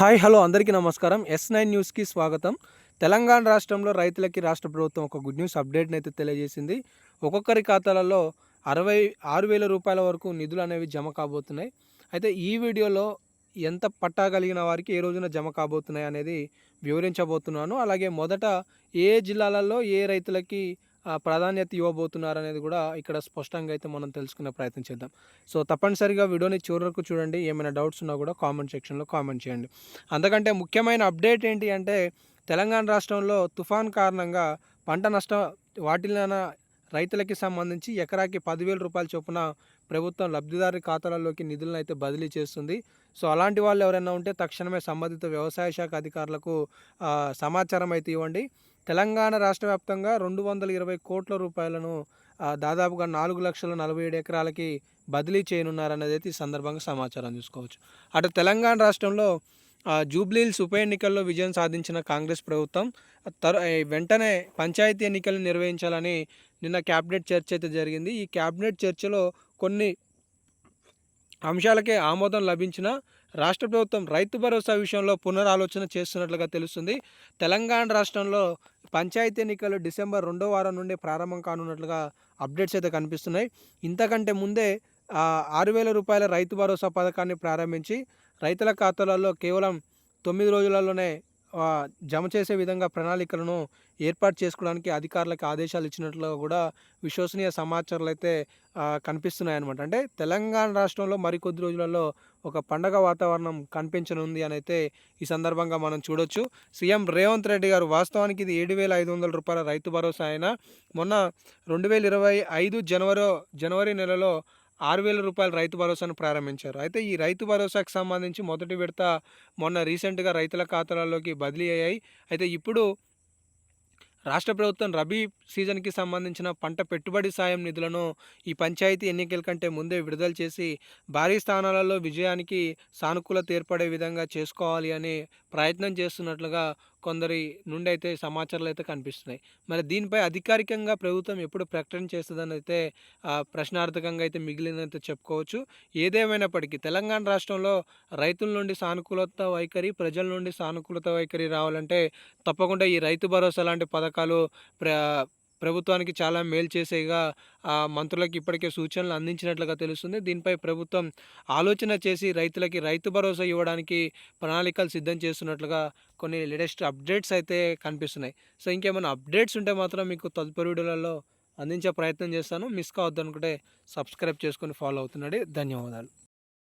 Hi hello అందరికీ నమస్కారం. Yes nine న్యూస్కి స్వాగతం. తెలంగాణ రాష్ట్రంలో రైతులకి రాష్ట్ర ప్రభుత్వం ఒక గుడ్ న్యూస్ అప్డేట్ని అయితే తెలియజేసింది. ఒక్కొక్కరి ఖాతాలలో అరవై ఆరు వేల రూపాయల వరకు నిధులు అనేవి జమ కాబోతున్నాయి. అయితే ఈ వీడియోలో ఎంత పట్టా కలిగిన వారికి ఏ రోజున జమ కాబోతున్నాయి అనేది వివరించబోతున్నాను. అలాగే మొదట ఏ జిల్లాలలో ఏ రైతులకి ప్రాధాన్యత ఇవ్వబోతున్నారు అనేది కూడా ఇక్కడ స్పష్టంగా అయితే మనం తెలుసుకునే ప్రయత్నం చేద్దాం. సో తప్పనిసరిగా వీడియోని చివరకు చూడండి. ఏమైనా డౌట్స్ ఉన్నా కూడా కామెంట్ సెక్షన్లో కామెంట్ చేయండి. అంతకంటే ముఖ్యమైన అప్డేట్ ఏంటి అంటే తెలంగాణ రాష్ట్రంలో తుఫాన్ కారణంగా పంట నష్టం వాటిల్లిన రైతులకి సంబంధించి ఎకరాకి పదివేల రూపాయల చొప్పున ప్రభుత్వం లబ్ధిదారు ఖాతాలలోకి నిధులను అయితే బదిలీ చేస్తుంది. సో అలాంటి వాళ్ళు ఎవరైనా ఉంటే తక్షణమే సంబంధిత వ్యవసాయ శాఖ అధికారులకు సమాచారం అయితే ఇవ్వండి. తెలంగాణ రాష్ట్ర వ్యాప్తంగా రెండు వందల ఇరవై కోట్ల రూపాయలను దాదాపుగా నాలుగు లక్షల నలభై ఏడు ఎకరాలకి బదిలీ చేయనున్నారన్నది అయితే ఈ సందర్భంగా సమాచారం తీసుకోవచ్చు. అటు తెలంగాణ రాష్ట్రంలో జూబ్లీల్స్ జూబ్లీహిల్స్ ఉప ఎన్నికల్లో విజయం సాధించిన కాంగ్రెస్ ప్రభుత్వం తర వెంటనే పంచాయతీ ఎన్నికలు నిర్వహించాలని నిన్న క్యాబినెట్ చర్చ అయితే జరిగింది. ఈ క్యాబినెట్ చర్చలో కొన్ని అంశాలకే ఆమోదం లభించిన రాష్ట్ర ప్రభుత్వం రైతు భరోసా విషయంలో పునరాలోచన చేస్తున్నట్లుగా తెలుస్తుంది. తెలంగాణ రాష్ట్రంలో పంచాయతీ ఎన్నికలు డిసెంబర్ రెండో వారం నుండి ప్రారంభం కానున్నట్లుగా అప్డేట్స్ అయితే కనిపిస్తున్నాయి. ఇంతకంటే ముందే ఆరు వేల రూపాయల రైతు భరోసా పథకాన్ని ప్రారంభించి రైతుల ఖాతాలలో కేవలం తొమ్మిది రోజులలోనే జమ చేసే విధంగా ప్రణాళికలను ఏర్పాటు చేసుకోవడానికి అధికారులకు ఆదేశాలు ఇచ్చినట్లు కూడా విశ్వసనీయ సమాచారాలు అయితే కనిపిస్తున్నాయన్నమాట. కనిపిస్తున్నాయి అనమాట అంటే తెలంగాణ రాష్ట్రంలో మరికొద్ది రోజులలో ఒక పండగ వాతావరణం కనిపించనుంది అని అయితే ఈ సందర్భంగా మనం చూడొచ్చు. సీఎం రేవంత్ రెడ్డి గారు వాస్తవానికి ఇది ఏడు వేల ఐదు వందల రూపాయల రైతు భరోసా అయినా మొన్న రెండు వేల ఇరవై ఐదు జనవరి జనవరి నెలలో ఆరు వేల రూపాయల రైతు భరోసాను ప్రారంభించారు. అయితే ఈ రైతు భరోసాకు సంబంధించి మొదటి విడత మొన్న రీసెంట్గా రైతుల ఖాతాలలోకి బదిలీ అయ్యాయి. అయితే ఇప్పుడు రాష్ట్ర ప్రభుత్వం రబీ సీజన్కి సంబంధించిన పంట పెట్టుబడి సాయం నిధులను ఈ పంచాయతీ ఎన్నికల కంటే ముందే విడుదల చేసి భారీ స్థానాలలో విజయానికి సానుకూలత ఏర్పడే విధంగా చేసుకోవాలి అని ప్రయత్నం చేస్తున్నట్లుగా కొందరి నుండి అయితే సమాచారాలు అయితే కనిపిస్తున్నాయి. మరి దీనిపై అధికారికంగా ప్రభుత్వం ఎప్పుడు ప్రకటన చేస్తుందని అయితే ప్రశ్నార్థకంగా అయితే మిగిలినైతే చెప్పుకోవచ్చు. ఏదేమైనప్పటికీ తెలంగాణ రాష్ట్రంలో రైతుల నుండి సానుకూలత వైఖరి ప్రజల నుండి సానుకూలత వైఖరి రావాలంటే తప్పకుండా ఈ రైతు భరోసా లాంటి పథకాలు ప్ర ప్రభుత్వానికి చాలా మేలు చేసేగా ఆ, మంత్రులకు ఇప్పటికే సూచనలు అందించినట్లుగా తెలుస్తుంది. దీనిపై ప్రభుత్వం ఆలోచన చేసి రైతులకి రైతు భరోసా ఇవ్వడానికి ప్రణాళికలు సిద్ధం చేస్తున్నట్లుగా కొన్ని లేటెస్ట్ అప్డేట్స్ అయితే కనిపిస్తున్నాయి. సో ఇంకేమైనా అప్డేట్స్ ఉంటే మాత్రం మీకు తదుపరి వీడియోలలో అందించే ప్రయత్నం చేస్తాను. మిస్ కావద్దనుకుంటే సబ్స్క్రైబ్ చేసుకొని ఫాలో అవుతున్నాడు ధన్యవాదాలు.